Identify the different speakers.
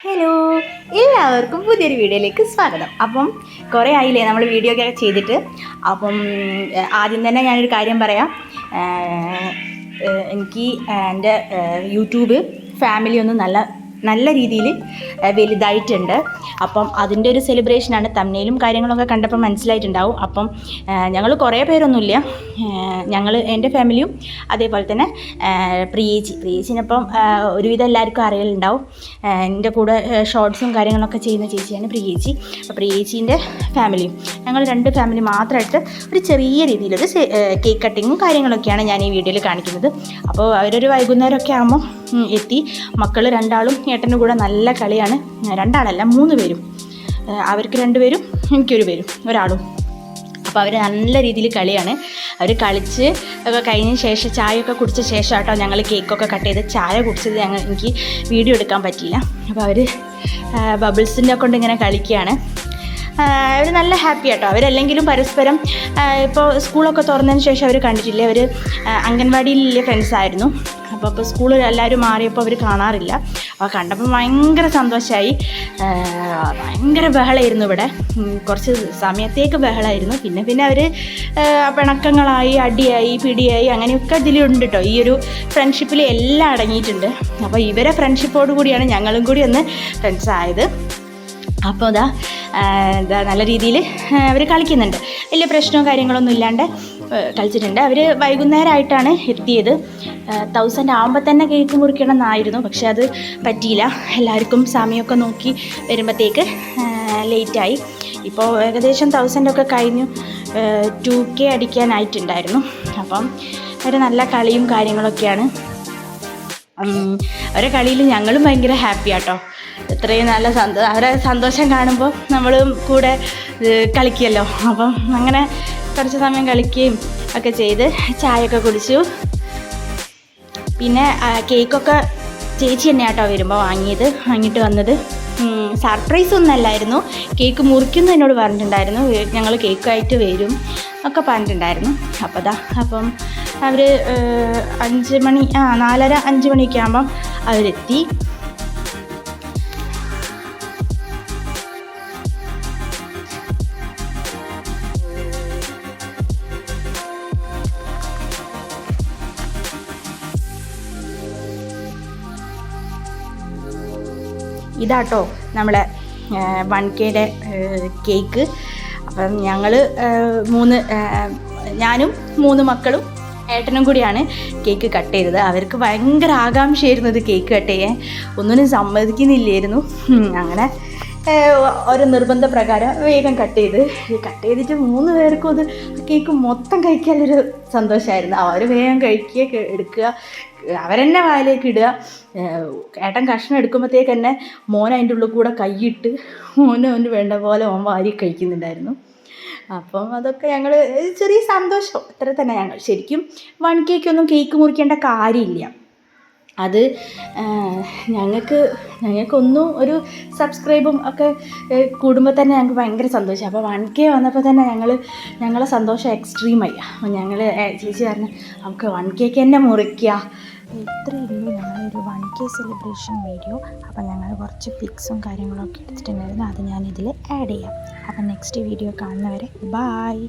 Speaker 1: Hello എല്ലാവർക്കും പുതിയൊരു വീഡിയോയിലേക്ക് സ്വാഗതം. അപ്പം കുറേ ആയില്ലേ നമ്മൾ വീഡിയോ ഒക്കെ ചെയ്തിട്ട്? അപ്പം ആദ്യം തന്നെ ഞാനൊരു കാര്യം പറയാം. എനിക്ക് എന്റെ യൂട്യൂബ് ഫാമിലി ഒന്ന് നല്ല നല്ല രീതിയിൽ വലുതായിട്ടുണ്ട്. അപ്പം അതിന്റെ ഒരു സെലിബ്രേഷനാണ് തമ്മിലും കാര്യങ്ങളൊക്കെ കണ്ടപ്പോൾ മനസ്സിലായിട്ടുണ്ടാവും. അപ്പം ഞങ്ങൾ കുറേ പേരൊന്നുമില്ല. ഞങ്ങൾ എന്റെ ഫാമിലിയും അതേപോലെ തന്നെ പ്രിയേച്ചി. പ്രിയേച്ചിനപ്പം ഒരുവിധം എല്ലാവർക്കും അറിയലുണ്ടാവും. എന്റെ കൂടെ ഷോർട്ട്സും കാര്യങ്ങളൊക്കെ ചെയ്യുന്ന ചേച്ചിയാണ് പ്രിയേച്ചി. അപ്പോൾ പ്രിയേച്ചീന്റെ ഫാമിലിയും ഞങ്ങൾ രണ്ട് ഫാമിലി മാത്രമായിട്ട് ഒരു ചെറിയ രീതിയിലൊരു കേക്ക് കട്ടിങ്ങും കാര്യങ്ങളൊക്കെയാണ് ഞാൻ ഈ വീഡിയോയിൽ കാണിക്കുന്നത്. അപ്പോൾ അവരൊരു വൈകുന്നേരമൊക്കെ ആകുമ്പോൾ എത്തി. മക്കൾ രണ്ടാളും ഏട്ടനും കൂടെ നല്ല കളിയാണ്. രണ്ടാളല്ല മൂന്ന് പേരും. അവർക്ക് രണ്ടുപേരും എനിക്കൊരു പേരും ഒരാളും. അപ്പോൾ അവർ നല്ല രീതിയിൽ കളിയാണ്. അവർ കളിച്ച് ഒക്കെ കഴിഞ്ഞ ശേഷം ചായയൊക്കെ കുടിച്ച ശേഷം കേട്ടോ ഞങ്ങൾ കേക്കൊക്കെ കട്ട് ചെയ്ത് ചായ കുടിച്ചത് ഞങ്ങൾ എനിക്ക് വീഡിയോ എടുക്കാൻ പറ്റിയില്ല. അപ്പോൾ അവർ ബബിൾസിന്റെ കൊണ്ട് ഇങ്ങനെ കളിക്കുകയാണ് അവർ നല്ല ഹാപ്പി ആട്ടോ. അവരല്ലെങ്കിലും പരസ്പരം ഇപ്പോൾ സ്കൂളൊക്കെ തുറന്നതിന് ശേഷം അവർ കണ്ടിട്ടില്ലേ? അവർ അംഗൻവാടിയിലെ ഫ്രണ്ട്സ് ആയിരുന്നു. അപ്പോൾ അപ്പോൾ സ്കൂളിൽ എല്ലാവരും മാറിയപ്പോൾ അവർ കാണാറില്ല. അപ്പോൾ കണ്ടപ്പോൾ ഭയങ്കര സന്തോഷമായി ഭയങ്കര ബഹളമായിരുന്നു ഇവിടെ. കുറച്ച് സമയത്തേക്ക് ബഹളമായിരുന്നു പിന്നെ പിന്നെ അവർ പിണക്കങ്ങളായി അടിയായി പിടിയായി അങ്ങനെയൊക്കെ ഇതിലുണ്ട് കേട്ടോ ഈ ഒരു ഫ്രണ്ട്ഷിപ്പിൽ എല്ലാം അടങ്ങിയിട്ടുണ്ട്. അപ്പോൾ ഇവരെ ഫ്രണ്ട്ഷിപ്പോട് കൂടിയാണ് ഞങ്ങളും കൂടി ഒന്ന് ഫ്രണ്ട്സ് ആയത്. അപ്പോൾ അതാ എന്താ നല്ല രീതിയിൽ അവർ കളിക്കുന്നുണ്ട്. വലിയ പ്രശ്നമോ കാര്യങ്ങളൊന്നും ഇല്ലാണ്ട് കളിച്ചിട്ടുണ്ട്. അവർ വൈകുന്നേരമായിട്ടാണ് എത്തിയത്. തൗസൻഡ് ആകുമ്പോൾ തന്നെ കേക്ക് മുറിക്കണം എന്നായിരുന്നു പക്ഷെ അത് പറ്റിയില്ല. എല്ലാവർക്കും സമയമൊക്കെ നോക്കി വരുമ്പോഴത്തേക്ക് ലേറ്റായി ഇപ്പോൾ ഏകദേശം തൗസൻഡൊക്കെ കഴിഞ്ഞു. ടു കെ അടിക്കാനായിട്ടുണ്ടായിരുന്നു. അപ്പം ഒരു നല്ല കളിയും കാര്യങ്ങളൊക്കെയാണ് അവരെ കളിയിൽ ഞങ്ങളും ഭയങ്കര ഹാപ്പി ആട്ടോ. ഇത്രയും നല്ല സന്തോ അവരെ സന്തോഷം കാണുമ്പോൾ നമ്മളും കൂടെ കളിക്കുമല്ലോ അപ്പം അങ്ങനെ കുറച്ച് സമയം കളിക്കുകയും ഒക്കെ ചെയ്ത് ചായയൊക്കെ കുടിച്ചു. പിന്നെ കേക്കൊക്കെ ചേച്ചി തന്നെ ആട്ടോ വരുമ്പോൾ വാങ്ങിയത് വാങ്ങിയിട്ട് വന്നത്. സർപ്രൈസ് ഒന്നും അല്ലായിരുന്നു. കേക്ക് മുറിക്കുന്നു എന്നോട് പറഞ്ഞിട്ടുണ്ടായിരുന്നു. ഞങ്ങൾ കേക്കായിട്ട് വരും ഒക്കെ പറഞ്ഞിട്ടുണ്ടായിരുന്നു. അപ്പോൾ ദാ അപ്പം അവർ അഞ്ച് മണി ആ നാലര അഞ്ച് മണിയൊക്കെ ആകുമ്പം അവരെത്തി. ഇതാട്ടോ നമ്മളെ വൺ കെയുടെ കേക്ക്. അപ്പം ഞങ്ങൾ മൂന്ന് ഞാനും മൂന്ന് മക്കളും ഏട്ടനും കൂടിയാണ് കേക്ക് കട്ട് ചെയ്തത്. അവർക്ക് ഭയങ്കര ആകാംക്ഷയായിരുന്നു ഇത് കേക്ക് കട്ട് ചെയ്യാൻ. ഒന്നിനും സമ്മതിക്കുന്നില്ലായിരുന്നു. അങ്ങനെ ഒരു നിർബന്ധ പ്രകാരം വേഗം കട്ട് ചെയ്ത്. കട്ട് ചെയ്തിട്ട് മൂന്ന് പേർക്കും അത് കേക്ക് മൊത്തം കഴിക്കാനൊരു സന്തോഷമായിരുന്നു അവർ വേഗം കഴിക്കുക എടുക്കുക അവരെന്നെ വായിലേക്ക് ഇടുക. ഏട്ടൻ കഷ്ണം എടുക്കുമ്പോഴത്തേക്ക് തന്നെ മോൻ അതിന്റെ ഉള്ളിൽ കൂടെ കൈയിട്ട് മോനെ അവന് വേണ്ട പോലെ ഓൻ വാരി കഴിക്കുന്നുണ്ടായിരുന്നു. അപ്പം അതൊക്കെ ഞങ്ങൾ ചെറിയ സന്തോഷം. അത്ര തന്നെ ഞങ്ങൾ. ശരിക്കും വൺ കേക്കൊന്നും കേക്ക് മുറിക്കേണ്ട കാര്യമില്ല. അത് ഞങ്ങൾക്ക് ഞങ്ങൾക്കൊന്നും ഒരു സബ്സ്ക്രൈബും ഒക്കെ കൂടുമ്പോൾ തന്നെ ഞങ്ങൾക്ക് ഭയങ്കര സന്തോഷം. അപ്പോൾ വൺ കെ വന്നപ്പോൾ തന്നെ ഞങ്ങൾ ഞങ്ങളെ സന്തോഷം എക്സ്ട്രീമായി അപ്പോൾ ഞങ്ങൾ ചേച്ചി പറഞ്ഞു നമുക്ക് വൺ കേക്ക് തന്നെ മുറിക്കുക
Speaker 2: ഇത്രയുള്ളൂ ഞങ്ങളൊരു വൺ കെ സെലിബ്രേഷൻ വീഡിയോ അപ്പോൾ ഞങ്ങൾ കുറച്ച് പിക്സും കാര്യങ്ങളൊക്കെ എടുത്തിട്ടുണ്ടായിരുന്നു. അത് ഞാനിതിൽ ആഡ് ചെയ്യാം. അപ്പം നെക്സ്റ്റ് വീഡിയോ കാണുന്നവരെ ബായ്